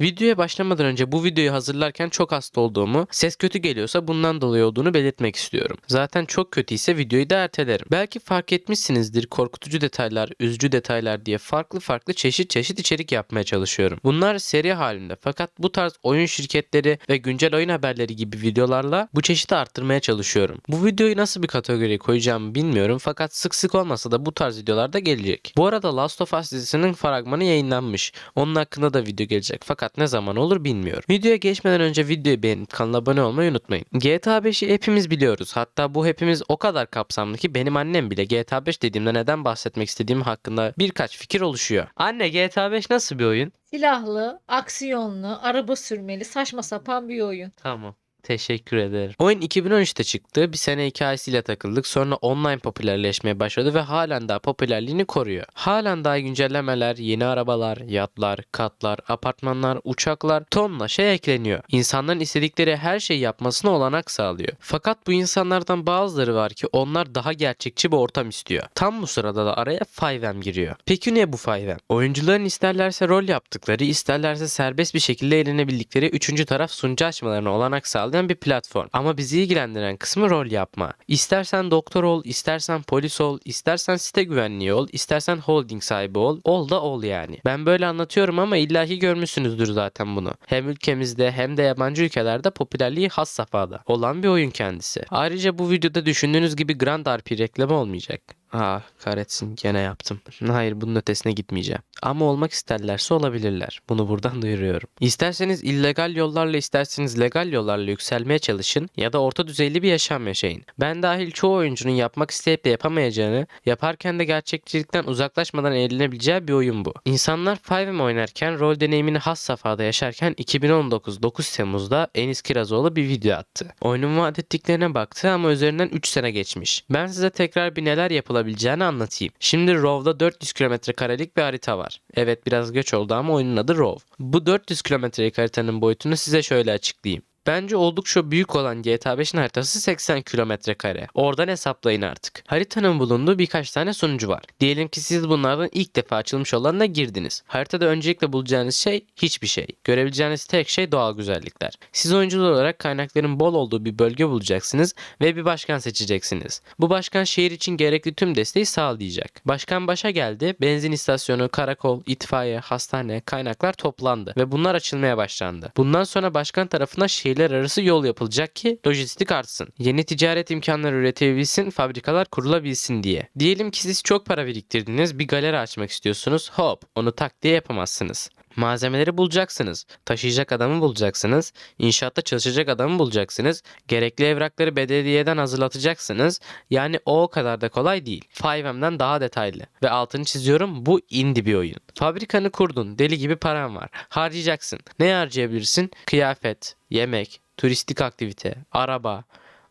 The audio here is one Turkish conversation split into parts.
Videoya başlamadan önce bu videoyu hazırlarken çok hasta olduğumu, ses kötü geliyorsa bundan dolayı olduğunu belirtmek istiyorum. Zaten çok kötüyse videoyu da ertelerim. Belki fark etmişsinizdir korkutucu detaylar, üzücü detaylar diye farklı farklı çeşit çeşit içerik yapmaya çalışıyorum. Bunlar seri halinde fakat bu tarz oyun şirketleri ve güncel oyun haberleri gibi videolarla bu çeşidi arttırmaya çalışıyorum. Bu videoyu nasıl bir kategoriye koyacağımı bilmiyorum fakat sık sık olmasa da bu tarz videolarda gelecek. Bu arada Last of Us dizisinin fragmanı yayınlanmış. Onun hakkında da video gelecek fakat ne zaman olur bilmiyorum. Videoya geçmeden önce videoyu beğenip kanala abone olmayı unutmayın. GTA 5'i hepimiz biliyoruz. Hatta bu hepimiz o kadar kapsamlı ki benim annem bile GTA 5 dediğimde neden bahsetmek istediğim hakkında birkaç fikir oluşuyor. Anne GTA 5 nasıl bir oyun? Silahlı, aksiyonlu, araba sürmeli, saçma sapan bir oyun. Tamam. Teşekkür ederim. Oyun 2013'te çıktı. Bir sene hikayesiyle takıldık. Sonra online popülerleşmeye başladı ve halen daha popülerliğini koruyor. Halen daha güncellemeler, yeni arabalar, yatlar, katlar, apartmanlar, uçaklar tonla şey ekleniyor. İnsanların istedikleri her şeyi yapmasına olanak sağlıyor. Fakat bu insanlardan bazıları var ki onlar daha gerçekçi bir ortam istiyor. Tam bu sırada da araya 5M giriyor. Peki ne bu 5M? Oyuncuların isterlerse rol yaptıkları, isterlerse serbest bir şekilde eğlenebildikleri üçüncü taraf sunucu açmalarına olanak sağlayan bir platform. Ama bizi ilgilendiren kısmı rol yapma. İstersen doktor ol, istersen polis ol, istersen site güvenliği ol, istersen holding sahibi ol. Ol da ol yani. Ben böyle anlatıyorum ama illaki görmüşsünüzdür zaten bunu. Hem ülkemizde hem de yabancı ülkelerde popülerliği has safhada olan bir oyun kendisi. Ayrıca bu videoda düşündüğünüz gibi Grand RP reklamı olmayacak. Ah kahretsin gene yaptım. Hayır bunun ötesine gitmeyeceğim. Ama olmak isterlerse olabilirler. Bunu buradan duyuruyorum. İsterseniz illegal yollarla isterseniz legal yollarla yükselmeye çalışın ya da orta düzeyli bir yaşam yaşayın. Ben dahil çoğu oyuncunun yapmak isteyip de yapamayacağını, yaparken de gerçekçilikten uzaklaşmadan eğlenebileceği bir oyun bu. İnsanlar 5M oynarken rol deneyimini has safhada yaşarken 2019 9 Temmuz'da Enis Kirazoğlu bir video attı. Oyunun vaat ettiklerine baktı ama üzerinden 3 sene geçmiş. Ben size tekrar bir neler yapılabileceğini anlatayım. Şimdi Rov'da 400 km karelik bir harita var. Evet biraz geç oldu ama oyunun adı Rov. Bu 400 kilometrelik haritanın boyutunu size şöyle açıklayayım. Bence oldukça büyük olan GTA 5'in haritası 80 kilometre kare. Oradan hesaplayın artık. Haritanın bulunduğu birkaç tane sunucu var. Diyelim ki siz bunlardan ilk defa açılmış olanına girdiniz. Haritada öncelikle bulacağınız şey hiçbir şey. Görebileceğiniz tek şey doğal güzellikler. Siz oyuncular olarak kaynakların bol olduğu bir bölge bulacaksınız ve bir başkan seçeceksiniz. Bu başkan şehir için gerekli tüm desteği sağlayacak. Başkan başa geldi. Benzin istasyonu, karakol, itfaiye, hastane, kaynaklar toplandı ve bunlar açılmaya başlandı. Bundan sonra başkan tarafından şehirler arası yol yapılacak ki lojistik artsın. Yeni ticaret imkanları üretebilsin, fabrikalar kurulabilsin diye. Diyelim ki siz çok para biriktirdiniz, bir galeri açmak istiyorsunuz. Hop, onu tak diye yapamazsınız. Malzemeleri bulacaksınız. Taşıyacak adamı bulacaksınız. inşaatta çalışacak adamı bulacaksınız. Gerekli evrakları belediyeden hazırlatacaksınız. Yani o kadar da kolay değil. 5M'den daha detaylı. Ve altını çiziyorum bu indie bir oyun. Fabrikanı kurdun. Deli gibi paran var. Harcayacaksın. Ne harcayabilirsin? Kıyafet, yemek, turistik aktivite, araba,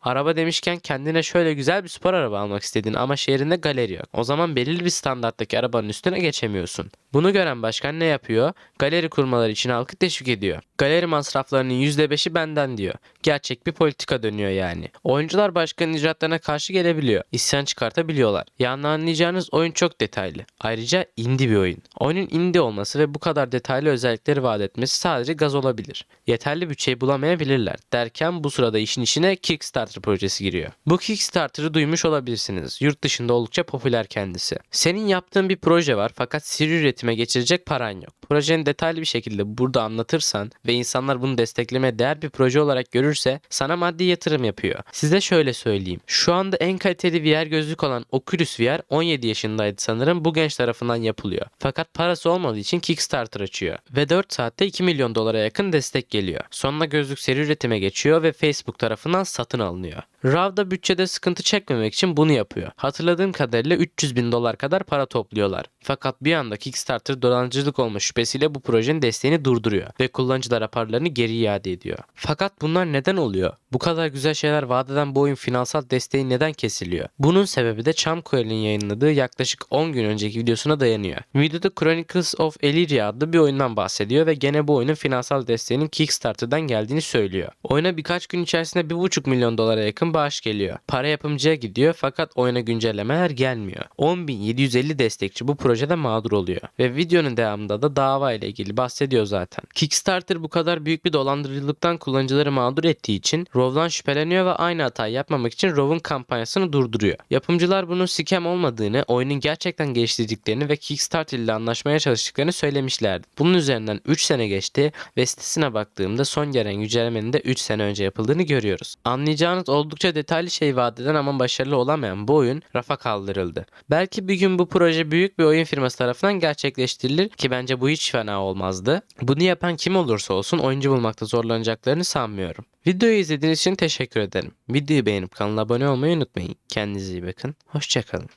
Araba demişken kendine şöyle güzel bir spor araba almak istedin ama şehrinde galeri yok. O zaman belirli bir standarttaki arabanın üstüne geçemiyorsun. Bunu gören başkan ne yapıyor? Galeri kurmaları için halkı teşvik ediyor. Galeri masraflarının %5'i benden diyor. Gerçek bir politika dönüyor yani. Oyuncular başkanın icraatlarına karşı gelebiliyor. İsyan çıkartabiliyorlar. Yani anlayacağınız oyun çok detaylı. Ayrıca indie bir oyun. Oyunun indie olması ve bu kadar detaylı özellikleri vaat etmesi sadece gaz olabilir. Yeterli bütçeyi bulamayabilirler. Derken bu sırada işin içine Kickstarter projesi giriyor. Bu Kickstarter'ı duymuş olabilirsiniz. Yurt dışında oldukça popüler kendisi. Senin yaptığın bir proje var fakat seri üretime geçirecek paran yok. Projeni detaylı bir şekilde burada anlatırsan ve insanlar bunu desteklemeye değer bir proje olarak görürse sana maddi yatırım yapıyor. Size şöyle söyleyeyim. Şu anda en kaliteli VR gözlük olan Oculus VR 17 yaşındaydı sanırım bu genç tarafından yapılıyor. Fakat parası olmadığı için Kickstarter açıyor. Ve 4 saatte 2 milyon dolara yakın destek geliyor. Sonunda gözlük seri üretime geçiyor ve Facebook tarafından satın alınıyor. RAW da bütçede sıkıntı çekmemek için bunu yapıyor. Hatırladığım kadarıyla 300 bin dolar kadar para topluyorlar. Fakat bir anda Kickstarter dolandırıcılık olma şüphesiyle bu projenin desteğini durduruyor ve kullanıcılar kullanıcılara paralarını geri iade ediyor. Fakat bunlar neden oluyor? Bu kadar güzel şeyler vaat eden bu oyun finansal desteği neden kesiliyor? Bunun sebebi de Chamcoel'in yayınladığı yaklaşık 10 gün önceki videosuna dayanıyor. Videoda Chronicles of Elyria adlı bir oyundan bahsediyor ve gene bu oyunun finansal desteğinin Kickstarter'dan geldiğini söylüyor. Oyuna birkaç gün içerisinde 1,5 milyon dolara yakın bağış geliyor. Para yapımcıya gidiyor fakat oyuna güncellemeler gelmiyor. 10.750 destekçi bu projede mağdur oluyor. Ve videonun devamında da dava ile ilgili bahsediyor zaten. Kickstarter bu kadar büyük bir dolandırıcılıktan kullanıcıları mağdur ettiği için Row'dan şüpheleniyor ve aynı hatayı yapmamak için Row'un kampanyasını durduruyor. Yapımcılar bunun scam olmadığını, oyunun gerçekten geliştirdiklerini ve Kickstarter ile anlaşmaya çalıştıklarını söylemişlerdi. Bunun üzerinden 3 sene geçti ve sitesine baktığımda son gelen güncellemenin de 3 sene önce yapıldığını görüyoruz. Anlayacağınız oldukça detaylı şey vaat eden ama başarılı olamayan bu oyun rafa kaldırıldı. Belki bir gün bu proje büyük bir oyun firması tarafından gerçekleştirilir ki bence bu hiç fena olmazdı. Bunu yapan kim olursa olsun oyuncu bulmakta zorlanacaklarını sanmıyorum. Videoyu izlediğiniz için teşekkür ederim. Videoyu beğenip kanala abone olmayı unutmayın. Kendinize iyi bakın. Hoşçakalın.